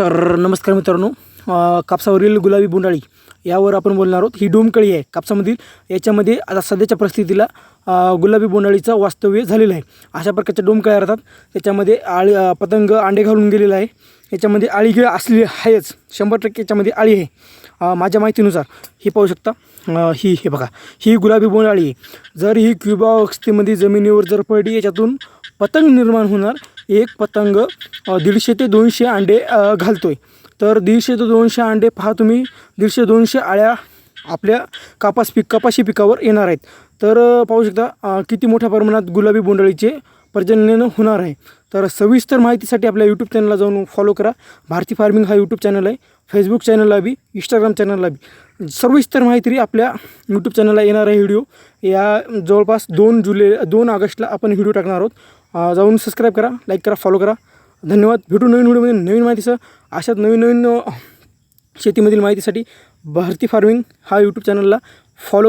तर नमस्कार मित्रांनो कापसावरील गुलाबी बोंडाळी यावर आपण बोलणार आहोत. ही डोमकळी आहे कापसामधील. याच्यामध्ये आता सध्याच्या परिस्थितीला गुलाबी बोंडाळीचं वास्तव्य झालेलं आहे. अशा प्रकारच्या डोमकळ्या राहतात. त्याच्यामध्ये आळी पतंग अंडे घालून गेलेला आहे. याच्यामध्ये आळी गिळ असलेली आहेच. शंभर टक्के याच्यामध्ये आळी आहे. माझ्या माहितीनुसार हे पाहू शकता. ही हे बघा. ही गुलाबी बोंडाळी आहे. जर ही क्युबा अवस्थेमध्ये जमिनीवर जर पडली याच्यातून पतंग निर्माण होणार. एक पतंग दीडशे ते दोनशे अंडे घालतो घालतोय. तर दीडशे ते दोनशे अंडे पहा तुम्ही. दीडशे दोनशे आळ्या आपल्या कापास पिक कपाशी पिकावर येणार आहेत. तर पाहू शकता किती मोठ्या प्रमाणात गुलाबी बोंडळीचे प्रजनन होणार आहे. तर सविस्तर माहितीसाठी आपल्या यूट्यूब चॅनलला जाऊन फॉलो करा. भारती फार्मिंग हा यूट्यूब चॅनल आहे. फेसबुक चॅनलला बी इंस्टाग्राम चॅनलला बी. सविस्तर माहिती आपल्या यूट्यूब चॅनलला येणार आहे व्हिडिओ. या जवळपास दोन जुलै दोन ऑगस्टला आपण व्हिडिओ टाकणार आहोत. जाऊन सबस्क्राईब करा लाईक करा फॉलो करा. धन्यवाद. भेटू नवीन व्हिडिओमध्ये नवीन माहितीसह. अशाच नवीन नवीन शेतीमधील माहितीसाठी भारती फार्मिंग हा यूट्यूब चॅनलला फॉलो करा.